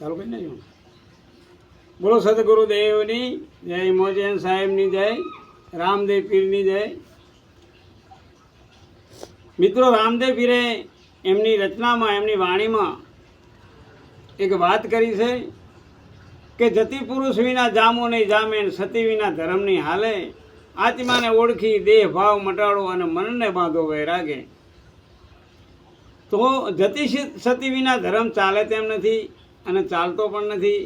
ચાલુ કરી નાખજો બોલો સદગુરુદેવની જય, મોજેન સાહેબની જય, રામદેવ પીરની જય. મિત્રો, રામદેવ પીરે એમની રચનામાં, એમની વાણીમાં એક વાત કરી છે કે જતી પુરુષ વિના જામો નહીં જામે સતી વિના ધર્મ નહીં હાલે. આત્માને ઓળખી, દેહ, ભાવ, મટાડો અને મનને બાંધો વૈરાગે. તો જતિ સતી વિના ધર્મ ચાલે તેમ નથી. અને ચાલતો પણ નથી.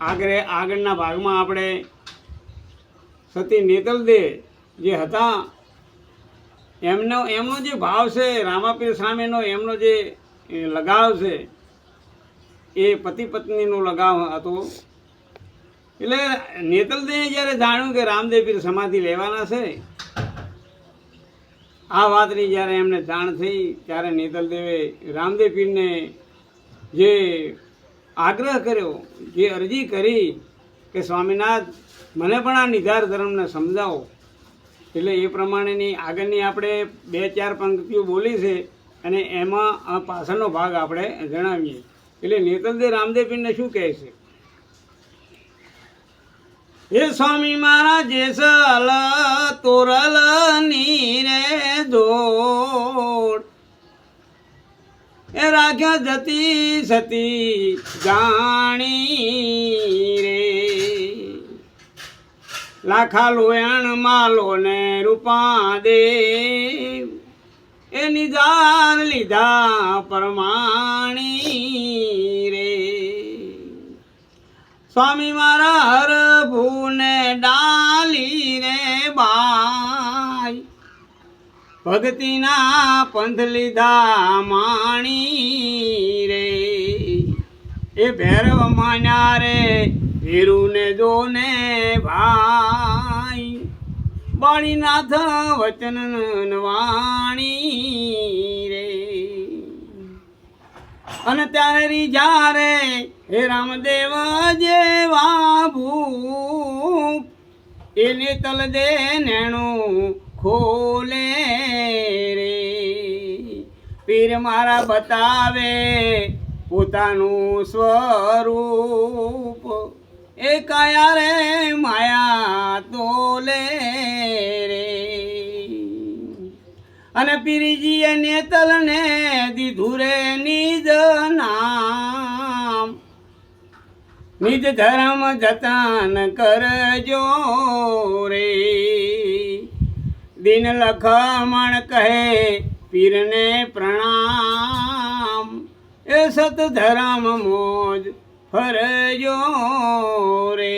આગળ આગળના ભાગમાં આપણે સતી નેતલદેવ જે હતા, એમનો એમનો જે ભાવ છે, રામાપીર સામેનો એમનો જે લગાવ છે, એ પતિ પત્નીનો લગાવ હતો. એટલે નેતલદેવે જ્યારે જાણ્યું કે રામદેવપીર સમાધિ લેવાના છે, આ વાતની જ્યારે એમને જાણ થઈ, ત્યારે નેતલદેવે રામદેવ પીરને જે આગ્રહ કર્યો, જે અરજી કરી કે સ્વામિનાથ, મને પણ આ નિધાર ધર્મને સમજાવો. એટલે એ પ્રમાણેની આગળની આપણે બે ચાર પંક્તિઓ બોલી છે અને એમાં આ પાછળનો ભાગ આપણે જણાવીએ. એટલે નેતલદેવ રામદેવ પીરને શું કહે છે? હે સ્વામી મારા જેસલ તોરલ, નીરે દોડ એ રાખ્યા જતી સતી જાણી રે. લાખા લોયણ માલો ને રૂપા દે. એ નિધાન લીધા પરમાણી રે. સ્વામી મારા હર ભૂને ડાલી ભક્તિના પંથ લીધા માણી રે. એ ભૈરવ માન્યા રે વીરુને જોને ભાઈ. બાળીનાથ વચન વાણી રે. અને ત્યારે રીજા રે, હે રામદેવ જેવા ભૂપ. એને તલ દે નેણું ખોલે પીર મારા બતાવે પોતાનું સ્વરૂપ. એ કયા રે માયા તોલે રે? અને પીરીજીએ નેતલને દીધું રે નિજ નામ. નિજ ધર્મ જતન કરજો રે. દિન લખમણ કહે પીરને પ્રણામ. એ સત ધર્મ મોજ ફરજો રે.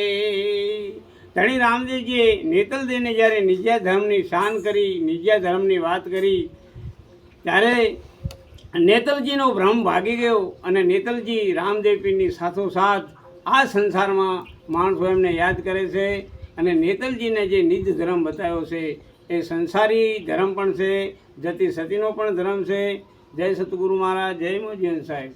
ધણી રામદેવજીએ નેતલદેવને જ્યારે નિજ્યા ધર્મની શાન કરી નિજ્યા ધર્મની વાત કરી, ત્યારે નેતલજીનો ભ્રમ ભાગી ગયો અને નેતલજી રામદેવ પીરની સાથોસાથ આ સંસારમાં માણસો એમને યાદ કરે છે અને નેતલજીને જે નિજ ધર્મ બતાવ્યો છે એ સંસારી ધર્મ પણ છે, જતી સતીનો પણ ધર્મ છે. જય સતગુરુ મહારાજ, જય મોજીન સાહેબ.